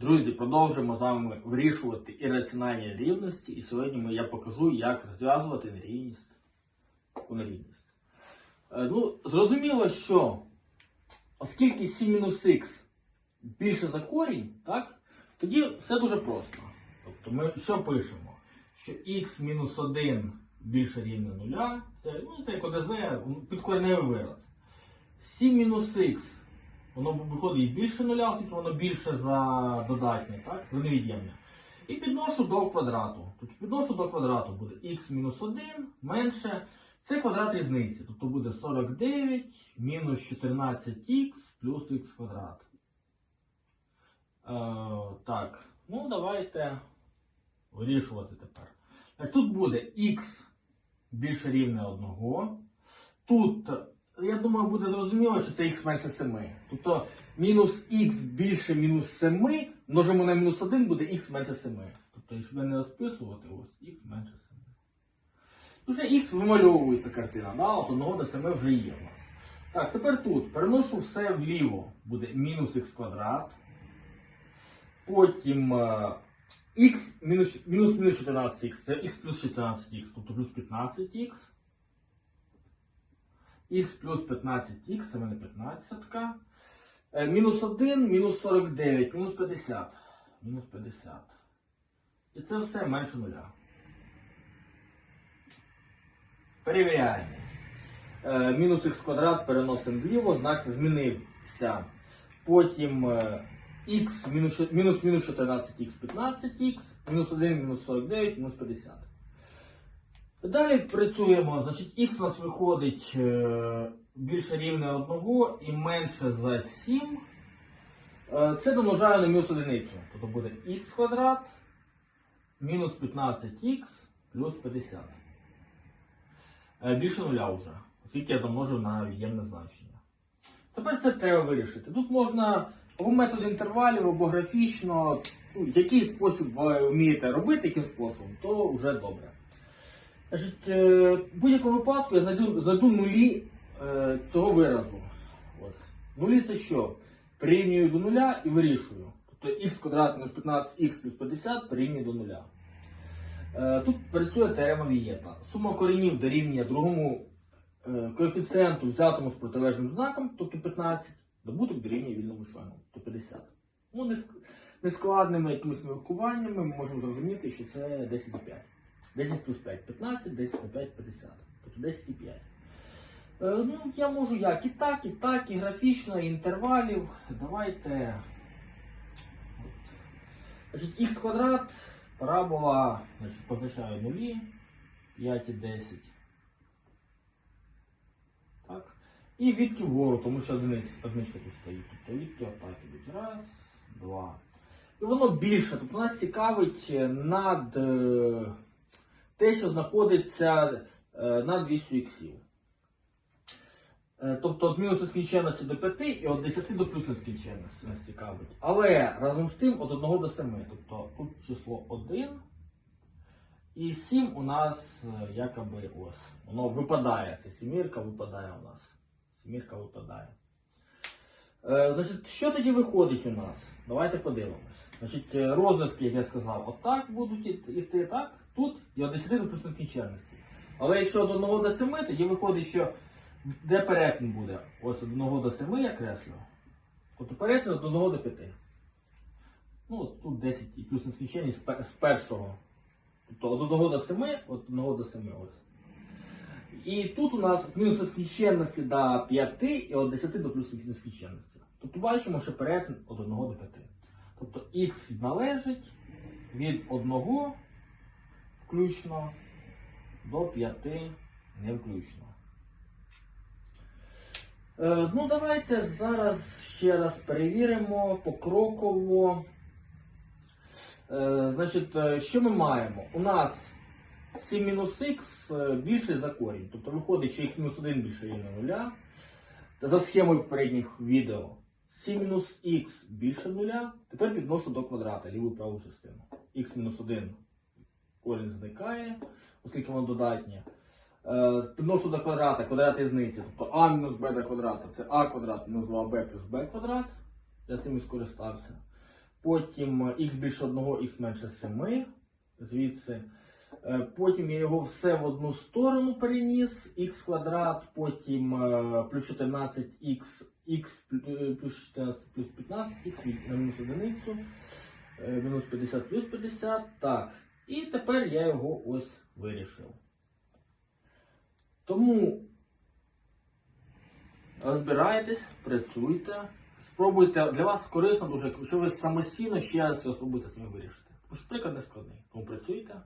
Друзі, продовжуємо з вами вирішувати ірраціональні рівності. І сьогодні я покажу, як розв'язувати нерівність. таку нерівність. Е, Ну, зрозуміло, що оскільки 7 мінус х більше за корінь, так, тоді все дуже просто. Тобто ми що пишемо? Що х мінус 1 більше рівне 0, це, ну, це як ОДЗ, підкореневий вираз. 7 мінус х Воно виходить більше нуля, оскільки воно більше за додатнє, так? За невід'ємне. І підношу до квадрату. Тобто підношу до квадрату буде х мінус 1 менше. Це квадрат різниці. Тобто буде 49 мінус 14х плюс х квадрат. Е, так, ну давайте вирішувати тепер. Тут буде х більше рівне 1. Тут я думаю, буде зрозуміло, що це х менше 7. Тобто мінус х більше мінус 7, множимо на мінус 1, буде х менше 7. Тобто, якщо не розписувати, ось х менше 7. Тут вже х вимальовується картина, да? от 1 до 7 вже є у нас. Так, тепер тут переношу все вліво, буде мінус х квадрат. Потім е, х мінус мінус 14х, це х плюс 14х, тобто плюс 15х. Х плюс 15х, це в мене 15. Е, Мінус 1, мінус 49, мінус 50. Мінус 50. І це все менше нуля. Перевіряємо. Мінус х квадрат переносимо вліво, знак змінився. Потім е, х мінус 14х 15х, мінус 1, мінус 49, мінус 50. Далі працюємо, значить, х у нас виходить е, більше рівне 1 і менше за 7. Е, це домножаю на мінус одиницю. Тобто буде х квадрат мінус 15х плюс 50. Е, більше нуля вже, оскільки я домножив на від'ємне значення. Тепер це треба вирішити. Тут можна або метод інтервалів, або графічно, ну, який спосіб ви вмієте робити, яким способом, то вже добре. Значить, е, в будь-якому випадку я знайду, знайду нулі е, цього виразу. Ось. Нулі це що? Прирівнюю до нуля і вирішую. Тобто х квадрат мінус 15х плюс 50 прирівнюю до нуля. Е, тут працює теорема Вієта. Сума коренів дорівнює другому е, коефіцієнту, взятому з протилежним знаком, тобто 15, добуток дорівнює вільному члену, тобто 50. Ну, нескладними якимись міркуваннями ми можемо зрозуміти, що це 10 до 5. 10 плюс 5 15, 10 на 5 50. Тобто 10 і 5. Е, ну, я можу як і так, і так, і графічно, і інтервалів. Давайте. Значить, х квадрат, парабола, значить, позначаю нулі, 5 і 10. Так. І відки вгору, тому що одиниця, одиничка тут стоїть. Тобто відки отак ідуть. Раз, два. І воно більше. Тобто нас цікавить е, над. Те, що знаходиться е, над вісю іксів. Е, Тобто від мінус нескінченності до 5 і від 10 до плюс нескінченності нас цікавить. Але разом з тим від 1 до 7. Тобто тут число 1 і 7 у нас е, якоби ось. Воно випадає. Це сімірка випадає у нас. Сімірка випадає. Е, Значить, що тоді виходить у нас? Давайте подивимось. Значить, розв'язки, як я сказав, отак будуть іти, так? Тут і від 10 до плюс нескінченності. Але якщо від 1 до 7, тоді виходить, що де перетин буде? Ось від 1 до 7 я креслю. Тобто перетин від 1 до 5. Ну, тут 10 і плюс нескінченність з пе- з першого. Тобто від 1 до 7, від 1 до 7 ось. І тут у нас мінус нескінченності до 5 і від 10 до плюс нескінченності. Тобто бачимо, що перетин від 1 до 5. Тобто х належить від 1 включно до 5 не включно. Е, ну, давайте зараз ще раз перевіримо покроково. Е, значить, е, що ми маємо? У нас 7 мінус х е, більше за корінь. Тобто виходить, що х мінус 1 більше рівня нуля. За схемою попередніх відео 7 мінус х більше нуля. Тепер підношу до квадрата ліву праву частину. х мінус 1 корінь зникає, оскільки воно додатнє. Е, Підношу до квадрата, квадрат різниці. Тобто а мінус b до квадрата це а квадрат мінус 2b плюс b квадрат. Я цим і скористався. потім х більше 1, х менше 7, звідси. Е, Потім я його все в одну сторону переніс, х квадрат, потім е, плюс 14х, х плюс 14 плюс 15х на мінус одиницю, е, мінус 50 плюс 50. Так. І тепер я його ось вирішив. Тому розбирайтесь, працюйте, спробуйте. Для вас корисно дуже, якщо ви самостійно ще раз спробуйте самі вирішити. Що приклад не складний. Тому працюйте.